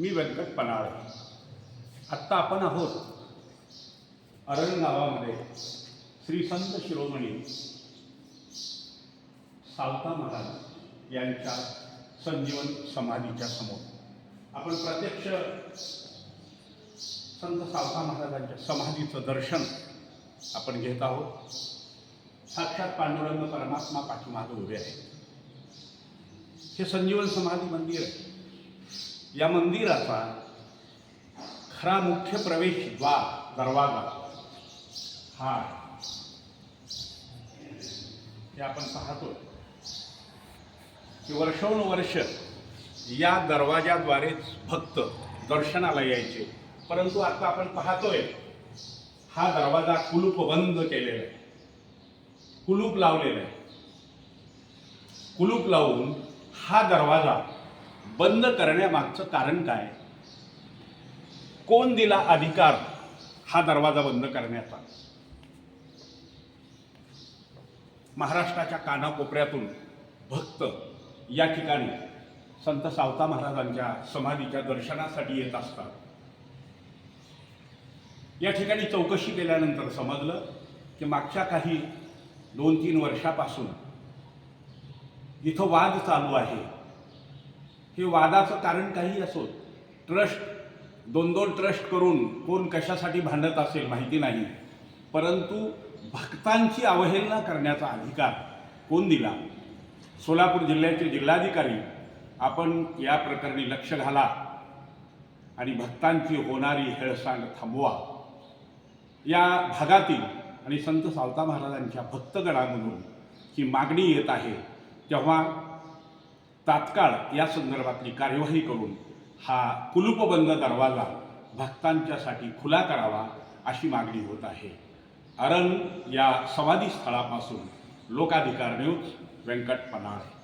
मी व्यंकट पनाळे. आत्ता आपण आहोत अरण गावामध्ये श्री संत शिरोमणी सावता महाराज यांच्या संजीवन समाधीच्या समोर. आपण प्रत्यक्ष संत सावता महाराजांच्या समाधीचं दर्शन आपण घेत आहोत. साक्षात पांडुरंग परमात्मा पाठीमागे उभे आहे हे संजीवन समाधी मंदिर आहे. या मंदिराचा खरा मुख्य प्रवेश द्वार दरवाजा. हा. हे आपण पाहतो की वर्षानुवर्ष या दरवाजाद्वारेच भक्त दर्शनाला यायचे. परंतु आता आपण पाहतोय हा दरवाजा कुलूप बंद केलेला आहे. कुलूप लावलेला आहे. कुलूप लावून हा दरवाजा बंद करण्यामागचं कारण काय? कोण दिला अधिकार हा दरवाजा बंद करण्याचा? महाराष्ट्राच्या कानाकोपऱ्यातून भक्त या ठिकाणी संत सावता महाराजांच्या समाधीच्या दर्शनासाठी येत असतात. या ठिकाणी चौकशी केल्यानंतर समजलं की मागच्या काही दोन तीन वर्षापासून इथं वाद चालू आहे. हे वादाचं कारण काही असो ट्रस्ट दोन दोन ट्रस्ट करून कोण कशासाठी भांडत असेल माहिती नाही. परंतु भक्तांची अवहेलना करण्याचा अधिकार कोण दिला? सोलापूर जिल्ह्याचे जिल्हाधिकारी आपण या प्रकरणी लक्ष घाला आणि भक्तांची होणारी हेळसांड थांबवा. या भागातील आणि संत सावता महाराजांच्या भक्तगणामधून ही मागणी येत आहे तेव्हा तात्काळ या संदर्भातली कार्यवाही करून हा कुलूपबंद दरवाजा भक्तांच्यासाठी खुला करावा अशी मागणी होत आहे. अरण या समाधी स्थळापासून लोकाधिकार न्यूज व्यंकट पन्हाळे.